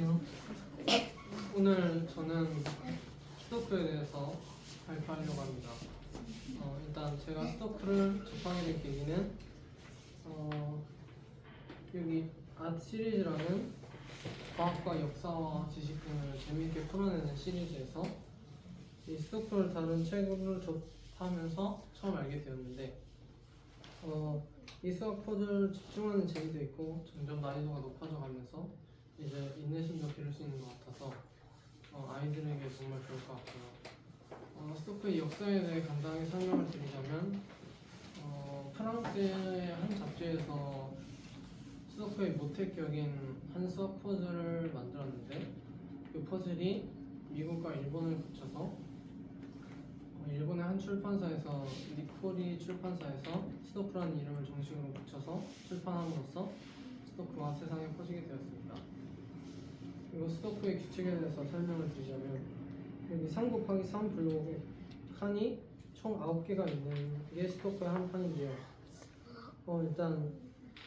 안녕하세요. 오늘 저는 스토크에 대해서 발표하려고 합니다. 어, 일단 제가 스토크를 접하게 된 계기는 어, 여기 아 시리즈라는 과학과 역사와 지식 등을 재미있게 풀어내는 시리즈에서 이 스토크를 다룬 책을 접하면서 처음 알게 되었는데 어, 이 수학 퍼즐 집중하는 재미도 있고 점점 난이도가 높아져 가면서 이제 인내심도 기를 수 있는 것 같아서 어, 아이들에게 정말 좋을 것 같고요. 어, 스토크의 역사에 대해 간단하게 설명을 드리자면 어, 프랑스의 한 잡지에서 스토크의 모택격인 한 수학 퍼즐을 만들었는데 그 퍼즐이 미국과 일본을 붙여서 어, 일본의 한 출판사에서 니코리 출판사에서 스토크라는 이름을 정식으로 붙여서 출판함으로써 스토크가 세상에 퍼지게 되었습니다. 그리고 스토크의 규칙에 대해서 설명을 드리자면 여기 3 곱하기 3 블록의 칸이 총 9개가 있는 게 스토크의 한 판인데요. 어, 일단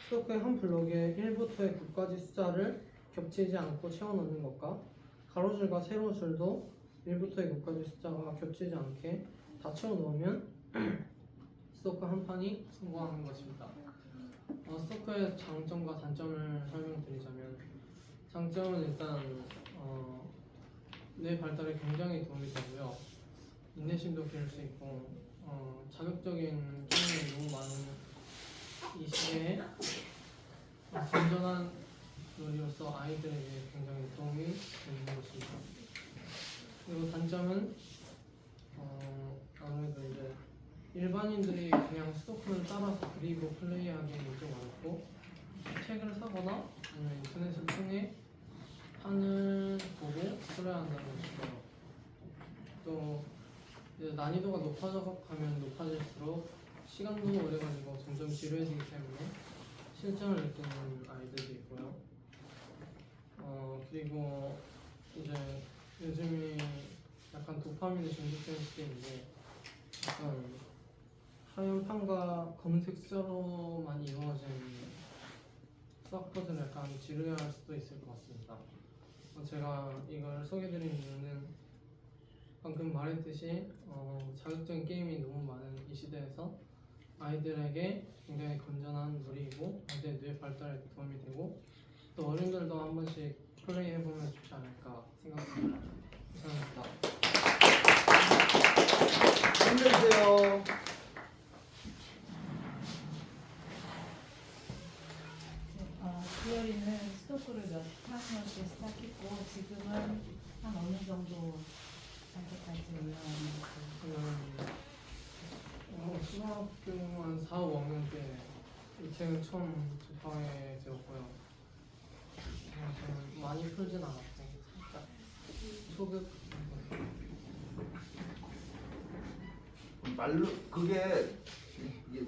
스토크의 한 블록에 1부터의 9까지 숫자를 겹치지 않고 채워넣는 것과 가로줄과 세로줄도 1부터 9까지 숫자가 겹치지 않게 다 채워넣으면 스토크 한 판이 성공하는 것입니다. 어, 스토크의 장점과 단점을 설명드리자면 장점은 일단 어, 뇌 발달에 굉장히 도움이 되고요. 인내심도 기를 수 있고 어, 자극적인 게임이 너무 많은 이 시대에 어, 건전한 놀이로서 아이들에게 굉장히 도움이 되는 것입니다. 그리고 단점은 어, 아무래도 이제 일반인들이 그냥 스토크를 따라서 그리고 플레이하기는 좀 어렵고 책을 사거나 아니면 인터넷을 통해 판을 보고 풀어야 한다는 것이고요. 또 난이도가 높아져 가면 높아질수록 시간도 오래 걸리고 점점 지루해지기 때문에 실증을 느끼는 아이들도 있고요. 어 그리고 이제 요즘이 약간 도파민에 중독된 시대인데 약간 하얀 판과 검은색 숫자로만 이루어진 퍼즐 약간 지루해할 수도 있을 것 같습니다. 어, 제가 이걸 소개드린 이유는 방금 말했듯이 어, 자극적인 게임이 너무 많은 이 시대에서 아이들에게 굉장히 건전한 놀이이고 아이들의 뇌 발달에 도움이 되고 또 어른들도 한 번씩 플레이해보면 좋지 않을까 생각합니다. 9월에는 스토크를 몇 학년씩 시작했고 지금은 한 어느 정도 단계까지 올라가는 음, 어, 중학교는 4, 5학년 때 이책을 처음 접하게 되었고요. 음, 많이 풀진 않았고 살짝 소급 말로 그게 이게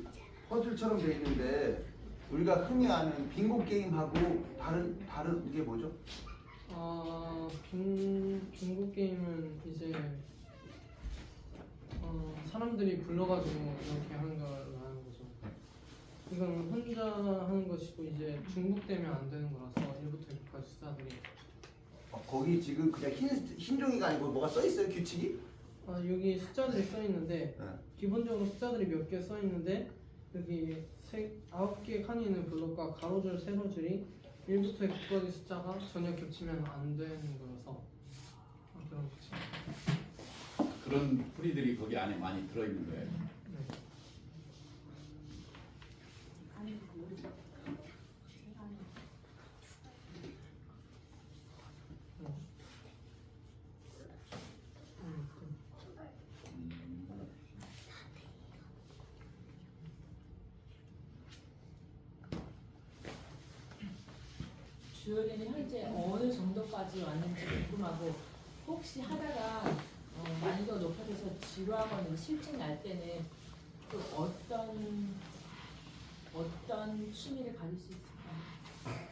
퍼즐처럼 돼 있는데 우리가 흔히 아는 빙고 게임하고 다른 다른 게 뭐죠? 아, 빙, 빙고 게임은 이제 어, 사람들이 불러가지고 이렇게 하는 걸 말하는 거죠. 이건 혼자 하는 것이고 이제 중복되면 안 되는 거라서 1부터 6까지 숫자들이 어, 거기 지금 그냥 흰, 흰 종이가 아니고 뭐가 써 있어요 규칙이? 아, 여기 숫자들이 써 있는데 네. 기본적으로 숫자들이 몇 개 써 있는데 여기 세 아홉 개 칸이 있는 블록과 가로줄 세로줄이 1부터 9까지 숫자가 전혀 겹치면 안 되는 거여서 아, 그런 거죠. 그런 뿌리들이 거기 안에 많이 들어있는 거예요. 네. 어. 음, 음. 주열이는 현재 어느 정도까지 왔는지 궁금하고 혹시 하다가 어, 난이도가 높아져서 지루하거나 실증 날 때는 또 어떤 어떤 취미를 가질 수 있을까요?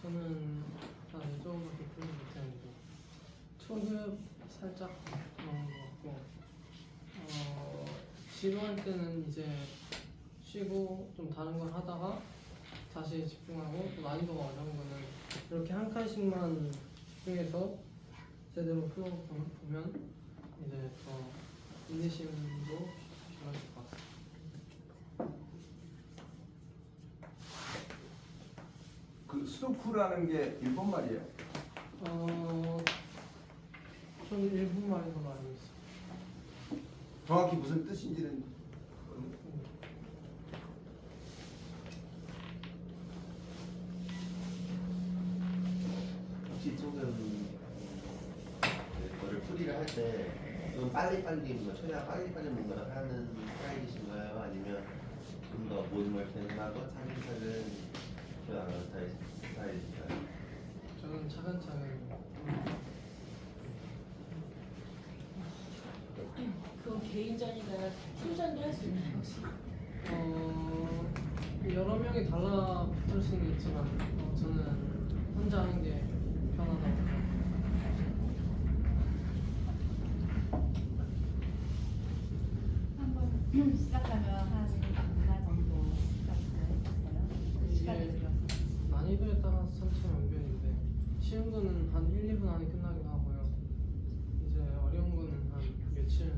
저는 한 이쪽으로밖에 풀지 못했는데 초급 살짝 나온 것 같고 어, 지루할 때는 이제 쉬고 좀 다른 걸 하다가 다시 집중하고 또 난이도가 어려운 거는 이렇게 한 칸씩만 집중해서 제대로 풀어보면 이제 더 인내심도 필요할 것 같습니다. 그 수도쿠라는 게 일본 말이에요. 어, 저는 일본 말인 걸로 알고 있어요. 정확히 무슨 뜻인지는 혹시 조금 그거를 풀이를 할때 좀 빨리빨리 뭔가 최대한 빨리빨리 뭔가를 하는 스타일이신가요? 아니면 좀 더 모든 걸 계산하고 차근차근 표현하는 스타일, 스타일이신가요? 저는 차근차근 그건 개인전이나 팀전도 할 수 있나요 혹시? 어, 여러 명이 달라붙을 수는 있지만 어, 저는 혼자 하는 게 편하다고 생각합니다. 한번 시작하면 한 얼마 정도 시간을 시간을 이게 들여서 난이도에 따라서 천차만별인데 쉬운 거는 한 1, 2분 안에 끝나기도 하고요. 이제 어려운 거는 한 며칠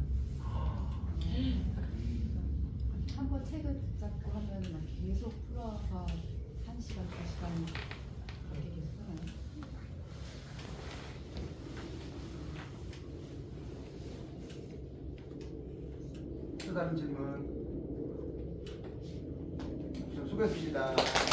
한 번 책을 붙잡고 하면 막 계속 풀어서 한 시간 두 시간 그렇게 계속 하나요? 또 다른 질문. 수고했습니다.